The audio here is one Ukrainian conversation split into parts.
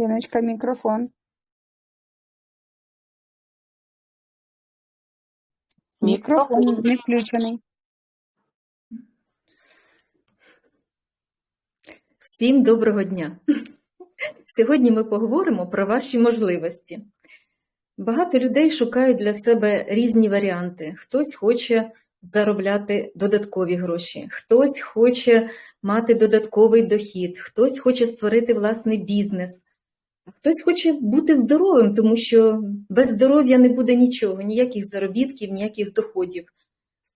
Ліночка, мікрофон. Мікрофон не включений. Всім доброго дня! Сьогодні ми поговоримо про ваші можливості. Багато людей шукають для себе різні варіанти. Хтось хоче заробляти додаткові гроші, хтось хоче мати додатковий дохід, хтось хоче створити власний бізнес, хтось хоче бути здоровим, тому що без здоров'я не буде нічого, ніяких заробітків, ніяких доходів.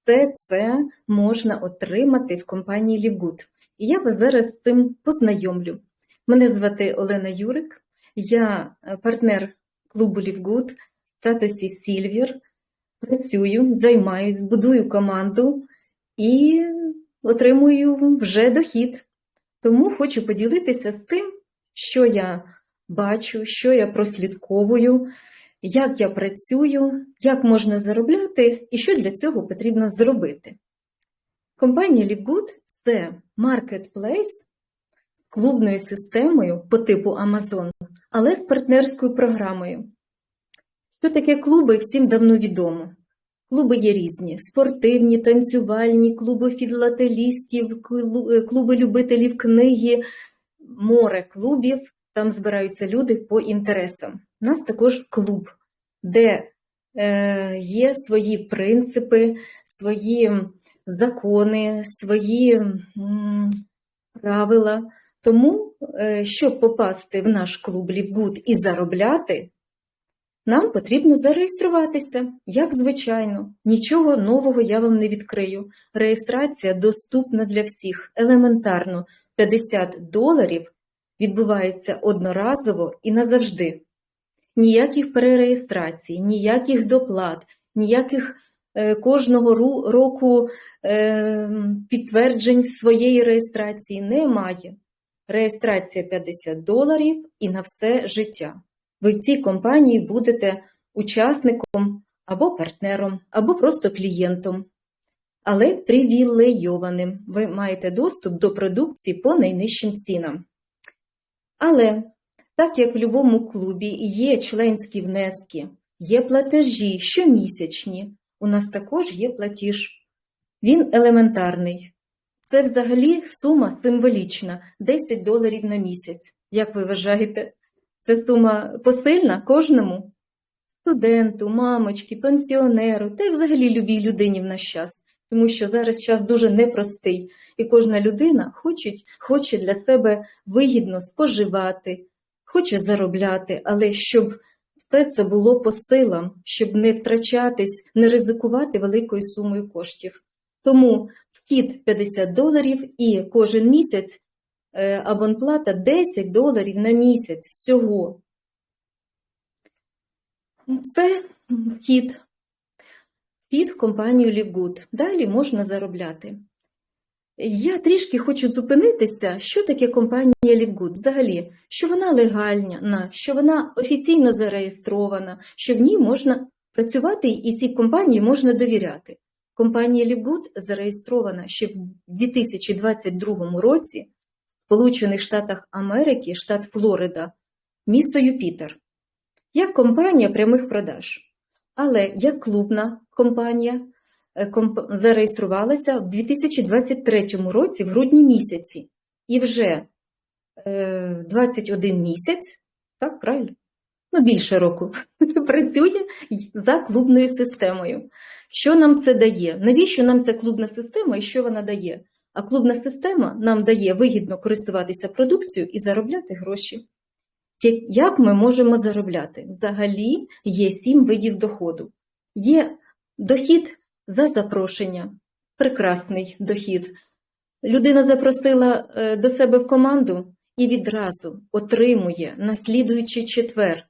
Все це можна отримати в компанії Лівгуд. І я вас зараз з цим познайомлю. Мене звати Олена Юрик, я е, партнер клубу Лівгуд в статусі Сільвір. Працюю, займаюсь, будую команду і отримую вже дохід. Тому хочу поділитися з тим, що я бачу, що я прослідковую, як я працюю, як можна заробляти і що для цього потрібно зробити. Компанія Лівгуд це маркетплейс з клубною системою по типу Amazon, але з партнерською програмою. Що таке клуби, всім давно відомо. Клуби є різні: спортивні, танцювальні, клуби філателістів, клуби любителів книги, море клубів. Там збираються люди по інтересам. У нас також клуб, де е, є свої принципи, свої закони, свої м, правила. Тому, е, щоб попасти в наш клуб Лівгуд і заробляти, нам потрібно зареєструватися, як звичайно. Нічого нового я вам не відкрию. Реєстрація доступна для всіх. Елементарно 50 доларів відбувається одноразово і назавжди. Ніяких перереєстрацій, ніяких доплат, ніяких е, кожного року е, підтверджень своєї реєстрації немає. Реєстрація 50 доларів і на все життя. Ви в цій компанії будете учасником або партнером, або просто клієнтом, але привілейованим. Ви маєте доступ до продукції по найнижчим цінам. Але так як в будь-якому клубі є членські внески, є платежі щомісячні, у нас також є платіж. Він елементарний. Це взагалі сума символічна 10 доларів на місяць. Як ви вважаєте? Це сума посильна кожному студенту, мамочки, пенсіонеру та й взагалі любій людині в наш час, тому що зараз час дуже непростий, і кожна людина хоче, хоче для себе вигідно споживати, хоче заробляти, але щоб все це було по силам, щоб не втрачатись, не ризикувати великою сумою коштів. Тому вхід 50 доларів і кожен місяць е, абонплата 10 доларів на місяць всього. Це вхід. Вхід в компанію Лівгуд. Далі можна заробляти. Я трішки хочу зупинитися, що таке компанія Лівгуд взагалі, що вона легальна, що вона офіційно зареєстрована, що в ній можна працювати і цій компанії можна довіряти. Компанія Лівгуд зареєстрована ще в 2022 році в Сполучених Штатах Америки, штат Флорида, місто Юпітер, як компанія прямих продаж. Але як клубна компанія комп- зареєструвалася в 2023 році, в грудні місяці, і вже е, 21 місяць, так, правильно? Ну, більше року, працює за клубною системою. Що нам це дає? Навіщо нам ця клубна система і що вона дає? А клубна система нам дає вигідно користуватися продукцією і заробляти гроші. Як ми можемо заробляти? Взагалі є сім видів доходу. Є дохід за запрошення, прекрасний дохід. Людина запросила е, до себе в команду і відразу отримує на слідуючий четвер,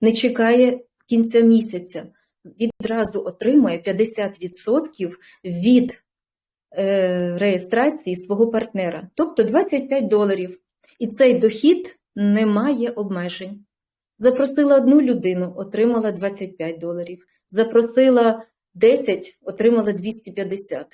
не чекає кінця місяця, відразу отримує 50% від е, реєстрації свого партнера, тобто 25 доларів. І цей дохід не має обмежень. Запросила одну людину, отримала 25 доларів. Запросила 10, отримала 250.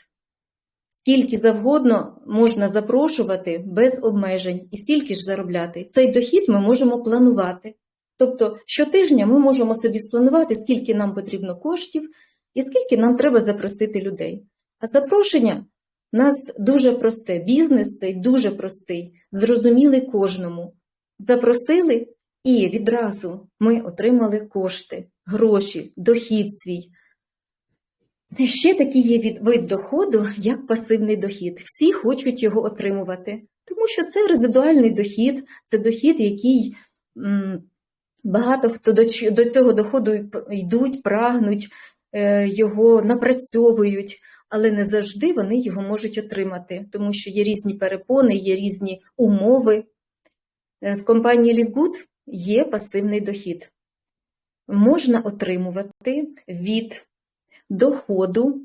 скільки завгодно можна запрошувати без обмежень і стільки ж заробляти. Цей дохід ми можемо планувати. Тобто щотижня ми можемо собі спланувати, скільки нам потрібно коштів і скільки нам треба запросити людей. А запрошення у нас дуже просте, бізнес цей дуже простий, зрозумілий кожному. Запросили і відразу ми отримали кошти, гроші, дохід свій. Ще такий є вид доходу, як пасивний дохід. Всі хочуть його отримувати, тому що це резидуальний дохід, це дохід, який багато хто до, цього доходу йдуть, прагнуть, е, його напрацьовують, але не завжди вони його можуть отримати, тому що є різні перепони, є різні умови. Е, В компанії Лівгуд є пасивний дохід. Можна отримувати від доходу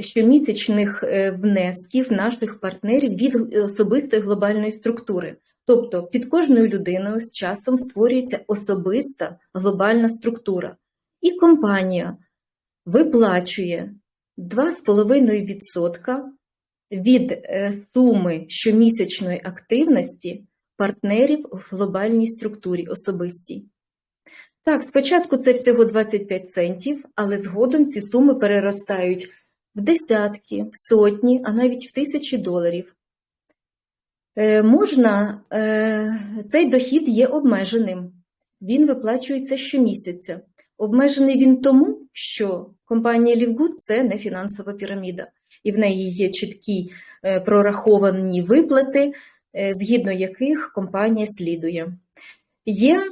щомісячних е, внесків наших партнерів від особистої глобальної структури. Тобто під кожною людиною з часом створюється особиста глобальна структура. І компанія виплачує 2,5% від е, суми щомісячної активності партнерів в глобальній структурі особистій. Так, спочатку це всього 25 центів, але згодом ці суми переростають в десятки, в сотні, а навіть в тисячі доларів. Е, можна, е, цей дохід є обмеженим. Він виплачується щомісяця. Обмежений він тому, що компанія Лівгуд це не фінансова піраміда, і в неї є чіткі е, прораховані виплати, е, згідно яких компанія слідує. Є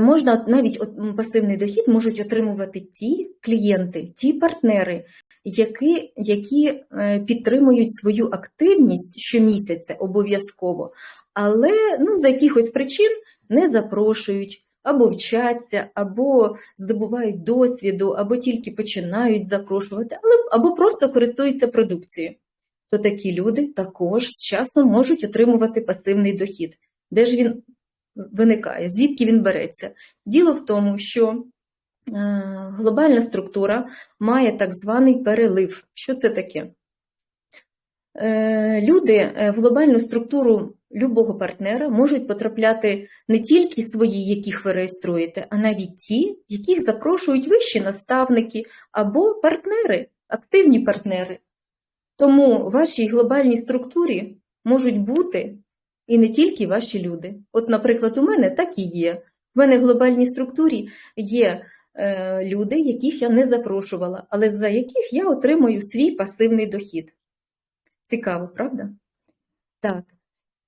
Можна навіть пасивний дохід можуть отримувати ті клієнти, ті партнери, які, які е, підтримують свою активність щомісяця обов'язково, але ну, за якихось причин не запрошують, або вчаться, або здобувають досвіду, або тільки починають запрошувати, або просто користуються продукцією. То такі люди також з часом можуть отримувати пасивний дохід. Де ж він виникає, звідки він береться. Діло в тому, що е, глобальна структура має так званий перелив. Що це таке? Е, Люди е, в глобальну структуру любого партнера можуть потрапляти не тільки свої, яких ви реєструєте, а навіть ті, яких запрошують вищі наставники або партнери, активні партнери. Тому в вашій глобальній структурі можуть бути і не тільки ваші люди. От, наприклад, у мене так і є. В мене в глобальній структурі є е, люди, яких я не запрошувала, але за яких я отримую свій пасивний дохід. Цікаво, правда? Так.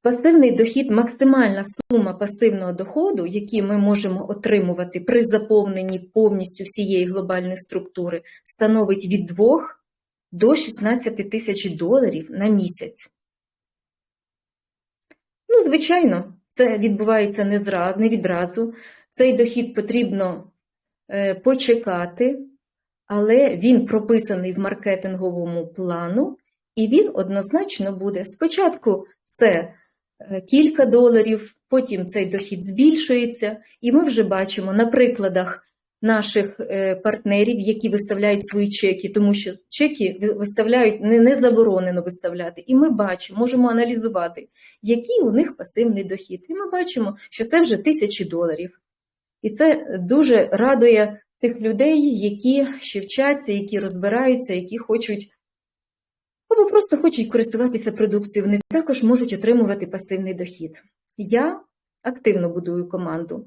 Пасивний дохід, максимальна сума пасивного доходу, який ми можемо отримувати при заповненні повністю всієї глобальної структури, становить від 2 до 16 тисяч доларів на місяць. Ну, звичайно, це відбувається не, відразу. Цей дохід потрібно е, почекати, але він прописаний в маркетинговому плану, і він однозначно буде. Спочатку це е, кілька доларів, потім цей дохід збільшується, і ми вже бачимо на прикладах наших е, партнерів, які виставляють свої чеки, тому що чеки ви- виставляють не, не заборонено виставляти. І ми бачимо, можемо аналізувати, який у них пасивний дохід. І ми бачимо, що це вже тисячі доларів. І це дуже радує тих людей, які ще вчаться, які розбираються, які хочуть або просто хочуть користуватися продукцією, вони також можуть отримувати пасивний дохід. Я активно будую команду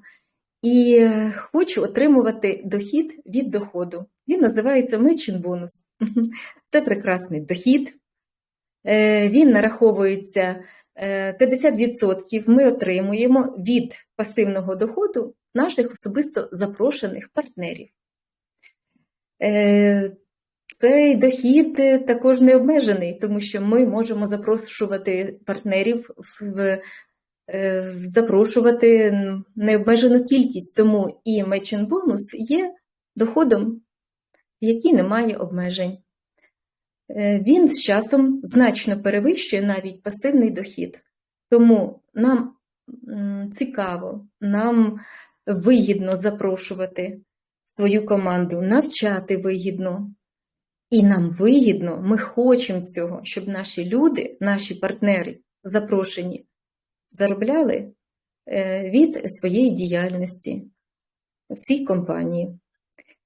і е, хочу отримувати дохід від доходу. Він називається Мечин бонус. Це прекрасний дохід. Е, Він нараховується е, 50% ми отримуємо від пасивного доходу наших особисто запрошених партнерів. Е, Цей дохід е, також не обмежений, тому що ми можемо запрошувати партнерів в е, запрошувати необмежену кількість, тому і мечин бонус є доходом, який не має обмежень. Е, Він з часом значно перевищує навіть пасивний дохід. Тому нам цікаво, нам вигідно запрошувати свою команду, навчати вигідно. І нам вигідно, ми хочемо цього, щоб наші люди, наші партнери запрошені, заробляли е, від своєї діяльності в цій компанії.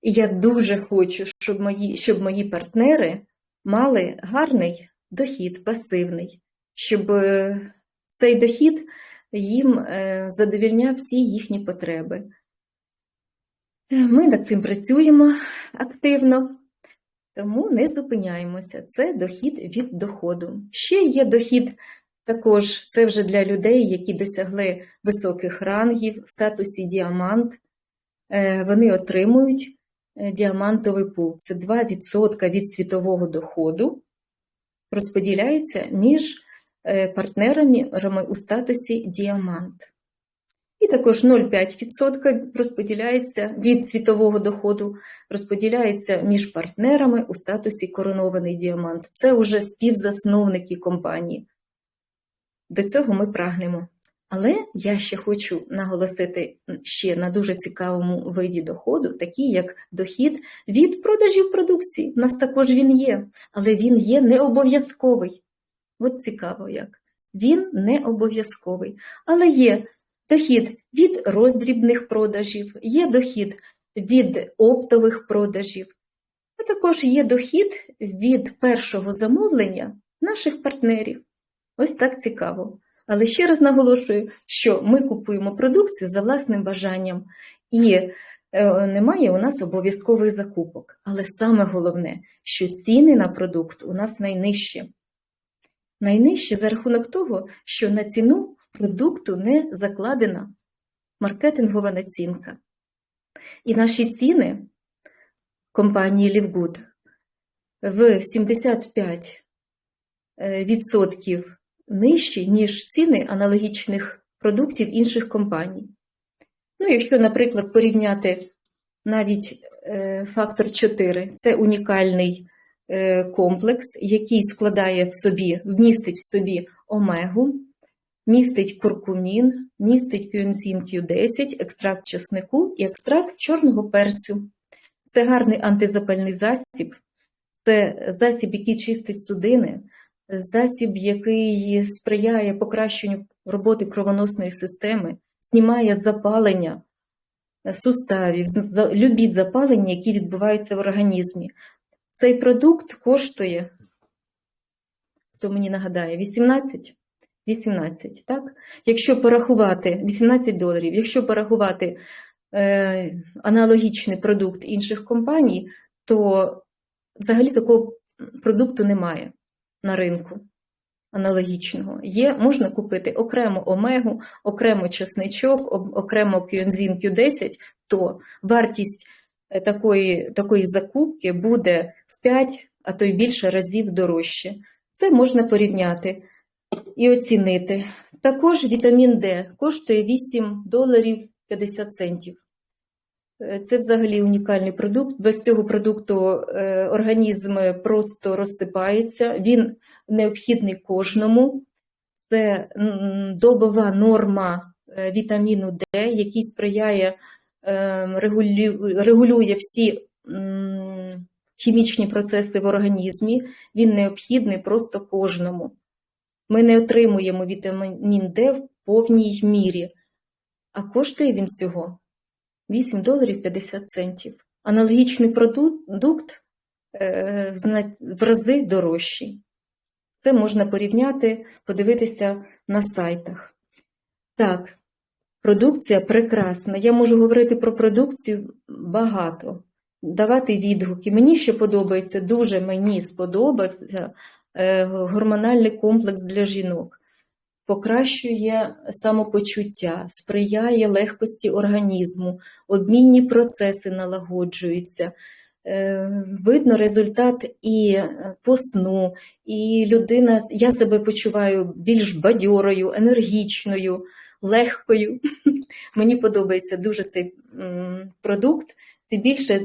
І я дуже хочу, щоб мої, щоб мої партнери мали гарний дохід, пасивний, щоб е, цей дохід їм е, задовільняв всі їхні потреби. Ми над цим працюємо активно, тому не зупиняємося. Це дохід від доходу. Ще є дохід також, це вже для людей, які досягли високих рангів в статусі діамант. Е, Вони отримують е, діамантовий пул. Це 2% від світового доходу розподіляється між е, партнерами у статусі діамант. І також 0,5% розподіляється від світового доходу, розподіляється між партнерами у статусі коронований діамант. Це вже співзасновники компанії. До цього ми прагнемо. Але я ще хочу наголосити ще на дуже цікавому виді доходу, такий як дохід від продажів продукції. У нас також він є, але він є не обов'язковий. От цікаво як. Він не обов'язковий. Але є дохід від роздрібних продажів, є дохід від оптових продажів, а також є дохід від першого замовлення наших партнерів. Ось так цікаво. Але ще раз наголошую, що ми купуємо продукцію за власним бажанням, і е, немає у нас обов'язкових закупок. Але саме головне, що ціни на продукт у нас найнижчі. Найнижчі за рахунок того, що на ціну продукту не закладена маркетингова націнка. І наші ціни компанії Лівгуд в 75% відсотків нижчі, ніж ціни аналогічних продуктів інших компаній. Ну, якщо, наприклад, порівняти навіть е, фактор 4, це унікальний е, комплекс, який складає в собі, вмістить в собі омегу, містить куркумін, містить кюензим Q10, екстракт чеснику і екстракт чорного перцю. Це гарний антизапальний засіб, це засіб, який чистить судини, засіб, який сприяє покращенню роботи кровоносної системи, знімає запалення суставів, любі запалення, які відбуваються в організмі. Цей продукт коштує, хто мені нагадає, 18? 18, так? Якщо порахувати 18 доларів, якщо порахувати е, аналогічний продукт інших компаній, то взагалі такого продукту немає на ринку аналогічного. Є, можна купити окремо омегу, окремо чесничок, окремо кюензин Q10, то вартість е, такої, такої закупки буде в 5, а то й більше разів дорожче. Це можна порівняти і оцінити. Також вітамін Д коштує 8 доларів 50 центів. Е, Це взагалі унікальний продукт. Без цього продукту е, організм просто розсипається, він необхідний кожному. Це добова норма е, вітаміну Д, який сприяє, регулює всі хімічні процеси в організмі. Він необхідний просто кожному. Ми не отримуємо вітамін Д в повній мірі, а коштує він всього 8 доларів 50 центів. Аналогічний продукт в рази дорожчий. Це можна порівняти, подивитися на сайтах. Так, продукція прекрасна. Я можу говорити про продукцію багато, давати відгуки. Мені ще подобається, дуже мені сподобався гормональний комплекс для жінок покращує самопочуття, сприяє легкості організму, обмінні процеси налагоджуються. Видно результат і по сну, і людина, я себе почуваю більш бадьорою, енергічною, легкою. Мені подобається дуже цей продукт, тим більше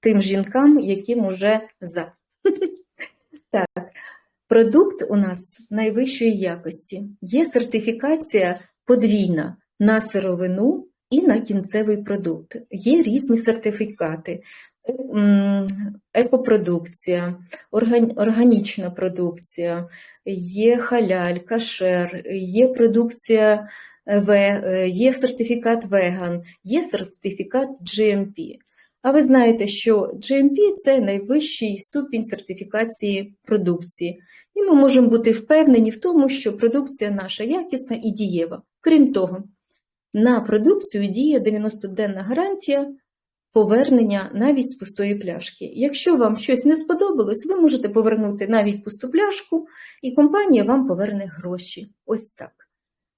тим жінкам, яким уже за. Так, Продукт у нас найвищої якості. Є сертифікація подвійна на сировину і на кінцевий продукт. Є різні сертифікати. екопродукція, органічна продукція, є халяль, кашер, є продукція, е, е, є сертифікат веган, є сертифікат GMP. А ви знаєте, що GMP – це найвищий ступінь сертифікації продукції. І ми можемо бути впевнені в тому, що продукція наша якісна і дієва. Крім того, на продукцію діє 90-денна гарантія повернення навіть з пустої пляшки. Якщо вам щось не сподобалось, ви можете повернути навіть пусту пляшку, і компанія вам поверне гроші. Ось так.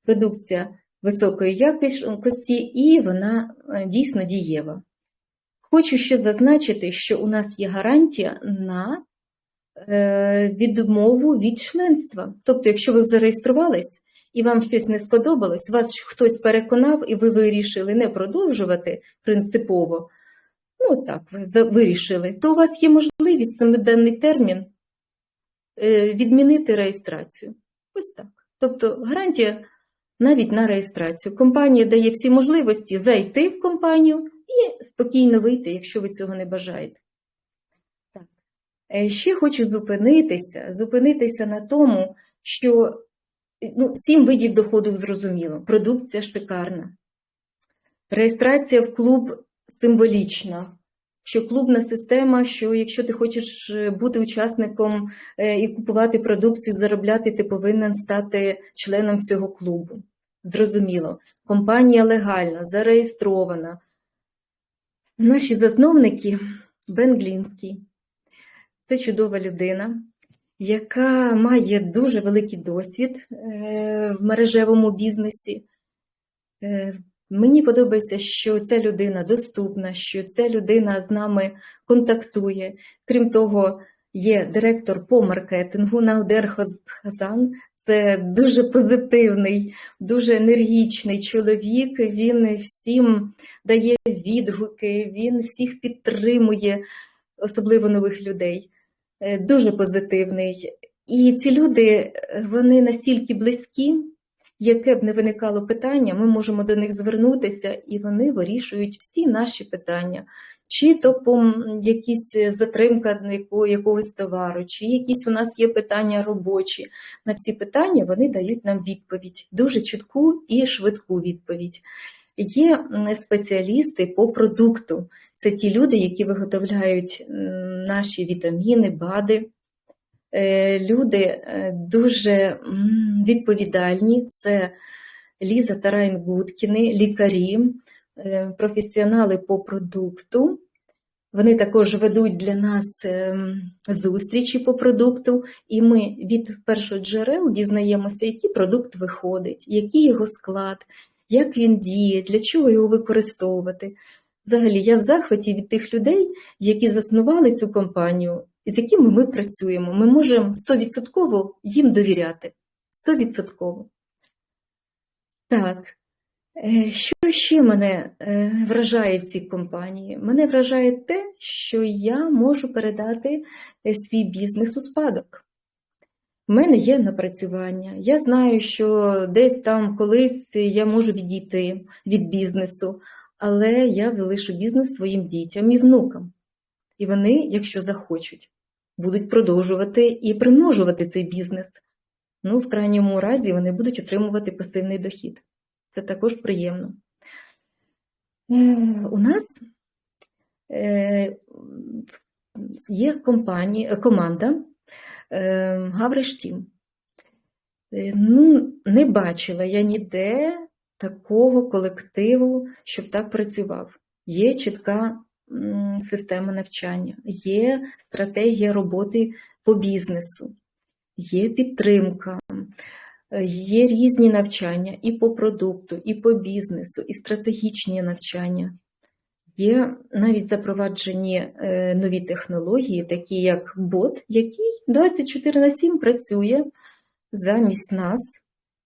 Продукція високої якості і вона е, дійсно дієва. Хочу ще зазначити, що у нас є гарантія на відмову від членства. Тобто, якщо ви зареєструвались і вам щось не сподобалось, вас хтось переконав, і ви вирішили не продовжувати принципово, ну так, ви вирішили, то у вас є можливість на даний термін е, відмінити реєстрацію. Ось так. Тобто гарантія навіть на реєстрацію. Компанія дає всі можливості зайти в компанію і спокійно вийти, якщо ви цього не бажаєте. Е, Ще хочу зупинитися, зупинитися на тому, що ну, сім видів доходу зрозуміло. Продукція шикарна. Реєстрація в клуб символічна. Що клубна система, що якщо ти хочеш е, бути учасником е, і купувати продукцію, заробляти, ти повинен стати членом цього клубу. Зрозуміло, компанія легальна, зареєстрована. Наші засновники Бен Глінський це чудова людина, яка має дуже великий досвід е, в мережевому бізнесі. Е, Мені подобається, що ця людина доступна, що ця людина з нами контактує. Крім того, є директор по маркетингу Наудер Хазан. Це дуже позитивний, дуже енергічний чоловік. Він всім дає відгуки, він всіх підтримує, особливо нових людей. Е, Дуже позитивний. І ці люди е, вони настільки близькі, яке б не виникало питання, ми можемо до них звернутися, і вони вирішують всі наші питання. Чи то по якісь затримка якогось товару, чи якісь у нас є питання робочі. На всі питання вони дають нам відповідь, дуже чітку і швидку відповідь. Є спеціалісти по продукту. Це ті люди, які виготовляють наші вітаміни, БАДи. Е, Люди е, дуже відповідальні. Це Ліза та Райн Гудкіни, лікарі, е, професіонали по продукту. Вони також ведуть для нас зустрічі по продукту, і ми від першоджерел дізнаємося, який продукт виходить, який його склад, як він діє, для чого його використовувати. Взагалі, я в захваті від тих людей, які заснували цю компанію, з якими ми працюємо. Ми можемо 100% їм довіряти. 100%. Так. Е, Що ще мене е, вражає в цій компанії? Мене вражає те, що я можу передати е, свій бізнес у спадок. У мене є напрацювання. Я знаю, що десь там колись я можу відійти від бізнесу, але я залишу бізнес своїм дітям і внукам. І вони, якщо захочуть, будуть продовжувати і примножувати цей бізнес. Ну, в крайньому разі вони будуть отримувати пасивний дохід. Це також приємно. Е, У нас е, є компанія, команда е, Гавриш Тім. Е, Ну, не бачила я ніде такого колективу, щоб так працював. Є чітка система навчання, є стратегія роботи по бізнесу, є підтримка. Е, Є різні навчання і по продукту, і по бізнесу, і стратегічні навчання. Є навіть запроваджені е, нові технології, такі як бот, який 24 на 7 працює замість нас.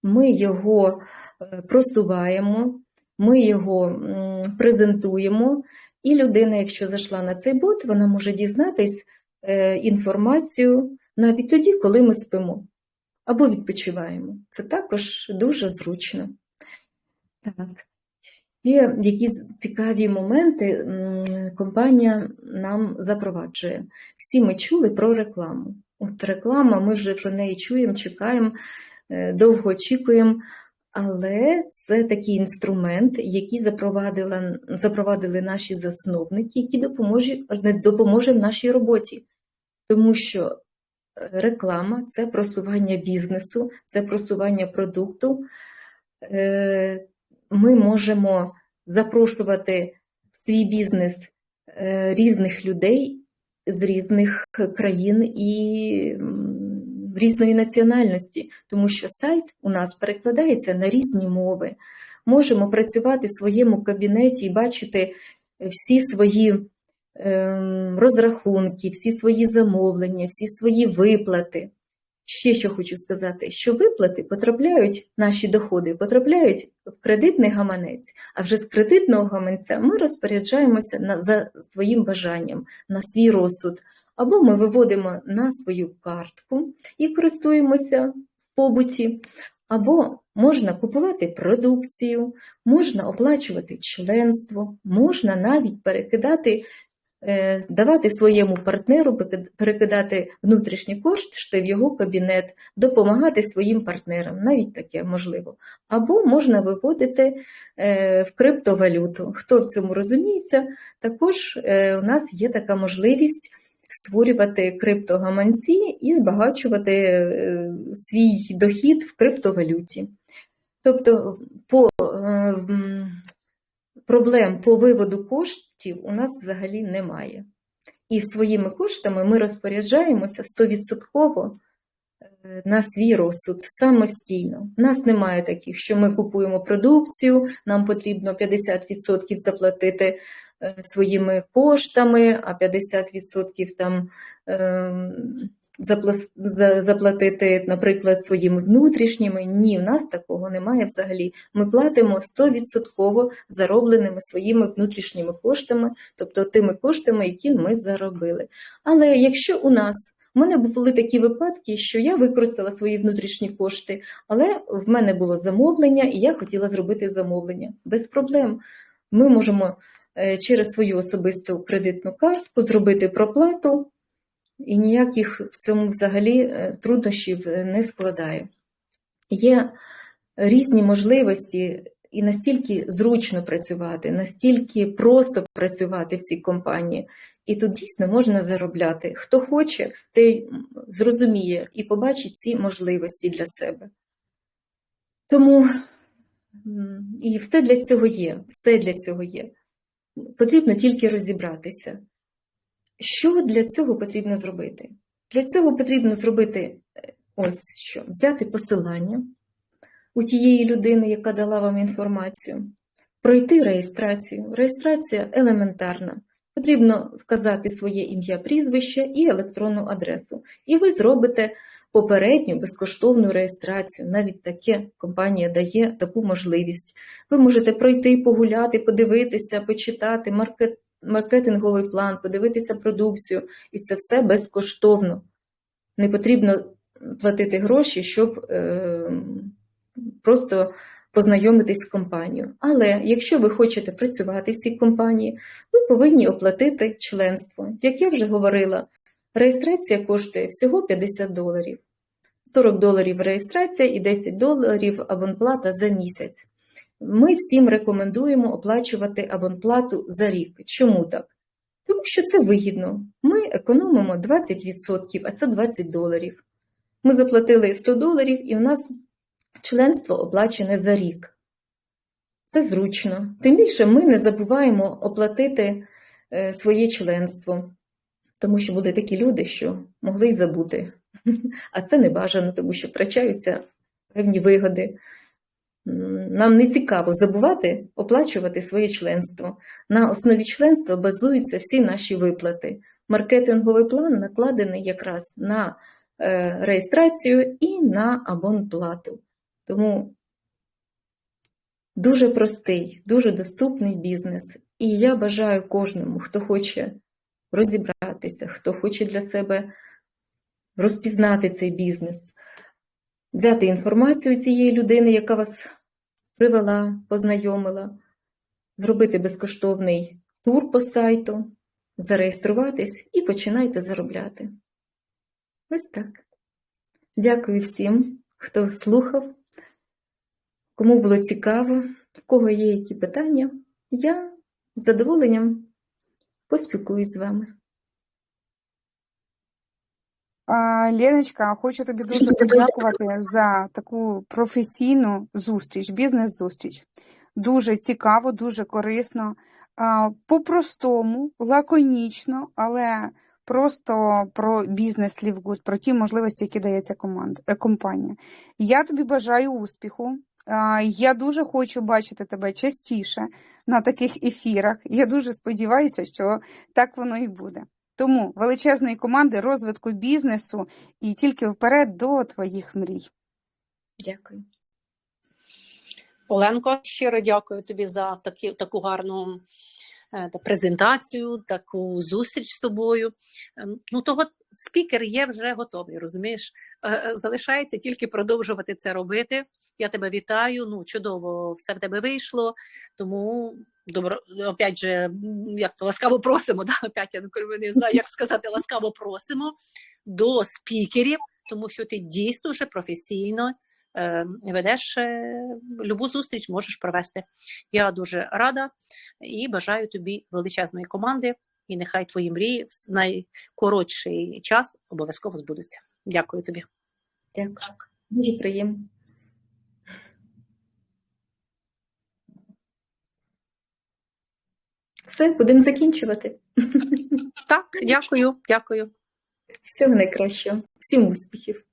Ми його е, просуваємо, ми його презентуємо, і людина, якщо зайшла на цей бот, вона може дізнатись е, інформацію навіть тоді, коли ми спимо або відпочиваємо. Це також дуже зручно. Так. Є якісь цікаві моменти. Е, компанія нам запроваджує. Всі ми чули про рекламу. От реклама, ми вже про неї чуємо, чекаємо, е, довго очікуємо. Але це такий інструмент, який запровадила, запровадили наші засновники, який допоможе, допоможе в нашій роботі. Тому що е, реклама це просування бізнесу, це просування продукту. Ми можемо запрошувати в свій бізнес е, різних людей з різних країн і різної національності, тому що сайт у нас перекладається на різні мови. Можемо працювати в своєму кабінеті і бачити всі свої ем, розрахунки, всі свої замовлення, всі свої виплати. Ще що хочу сказати, що виплати потрапляють, наші доходи потрапляють в кредитний гаманець, а вже з кредитного гаманця ми розпоряджаємося на, за своїм бажанням, на свій розсуд. Або ми виводимо на свою картку і користуємося в побуті, або можна купувати продукцію, можна оплачувати членство, можна навіть перекидати, давати своєму партнеру, перекидати внутрішні кошти в його кабінет, допомагати своїм партнерам, навіть таке можливо. Або можна виводити е, в криптовалюту. Хто в цьому розуміється, також е, у нас є така можливість створювати криптогаманці і збагачувати е, свій дохід в криптовалюті. Тобто по, е, проблем по виводу коштів у нас взагалі немає. І своїми коштами ми розпоряджаємося 100% е, на свій розсуд самостійно. У нас немає таких, що ми купуємо продукцію, нам потрібно 50% заплатити е, своїми коштами, а 50% там ем, заплатити, наприклад, своїми внутрішніми. Ні, в нас такого немає взагалі. Ми платимо 100% заробленими своїми внутрішніми коштами, тобто тими коштами, які ми заробили. Але якщо у нас у мене були такі випадки, що я використала свої внутрішні кошти, але в мене було замовлення, і я хотіла зробити замовлення. Без проблем. Ми можемо е, через свою особисту кредитну картку зробити проплату, і ніяких в цьому взагалі е, труднощів е, не складає. Є різні можливості і настільки зручно працювати, настільки просто працювати в цій компанії. І тут дійсно можна заробляти. Хто хоче, той зрозуміє і побачить ці можливості для себе. Тому і все для цього є, все для цього є. Потрібно тільки розібратися. Що для цього потрібно зробити? Для цього потрібно зробити е, ось що: взяти посилання у тієї людини, яка дала вам інформацію, пройти реєстрацію. Реєстрація елементарна. Потрібно вказати своє ім'я, прізвище і електронну адресу. І ви зробите попередню безкоштовну реєстрацію. Навіть таке компанія дає таку можливість. Ви можете пройти, погуляти, подивитися, почитати маркет, маркетинговий план, подивитися продукцію, і це все безкоштовно. Не потрібно платити гроші, щоб е, просто познайомитись з компанією. Але якщо ви хочете працювати в цій компанії, ви повинні оплатити членство. Як я вже говорила, реєстрація коштує всього 50 доларів. 40 доларів реєстрація і 10 доларів абонплата за місяць. Ми всім рекомендуємо оплачувати абонплату за рік. Чому так? Тому що це вигідно. Ми економимо 20%, а це 20 доларів. Ми заплатили 100 доларів, і у нас членство оплачене за рік. Це зручно. Тим більше ми не забуваємо оплатити е, своє членство, тому що були такі люди, що могли й забути. А це не бажано, тому що втрачаються певні вигоди. Нам не цікаво забувати оплачувати своє членство. На основі членства базуються всі наші виплати. Маркетинговий план накладений якраз на е, реєстрацію і на абонплату. Тому дуже простий, дуже доступний бізнес. І я бажаю кожному, хто хоче розібратися, хто хоче для себе розпізнати цей бізнес, взяти інформацію цієї людини, яка вас привела, познайомила, зробити безкоштовний тур по сайту, зареєструватись і починайте заробляти. Ось так. Дякую всім, хто слухав. Кому було цікаво, в кого є які питання, я з задоволенням поспілкуюсь з вами. Леночка, хочу тобі дуже подякувати за таку професійну зустріч, бізнес-зустріч. Дуже цікаво, дуже корисно. По-простому, лаконічно, але просто про бізнес Лівгуд, про ті можливості, які дається е, компанія. Я тобі бажаю успіху. Я дуже хочу бачити тебе частіше на таких ефірах. Я дуже сподіваюся, що так воно і буде. Тому величезної команди розвитку бізнесу і тільки вперед до твоїх мрій. Дякую. Оленко, щиро дякую тобі за такі, таку гарну е, та презентацію, таку зустріч з тобою. Ем, Ну, того спікер є вже готовий, розумієш? Е, е, Залишається тільки продовжувати це робити. Я тебе вітаю. Ну, чудово, все в тебе вийшло. Тому добро, опять же, як то ласкаво просимо, да? опять я не- знаю, як сказати, ласкаво просимо до спікерів, тому що ти дійсно вже професійно е, ведеш е, любу зустріч, можеш провести. Я дуже рада і бажаю тобі величезної команди, і нехай твої мрії в найкоротший час обов'язково збудуться. Дякую тобі. Дякую. Дуже приємно. Все, будемо закінчувати. Так, дякую, дякую. Всього найкращого. Всім успіхів.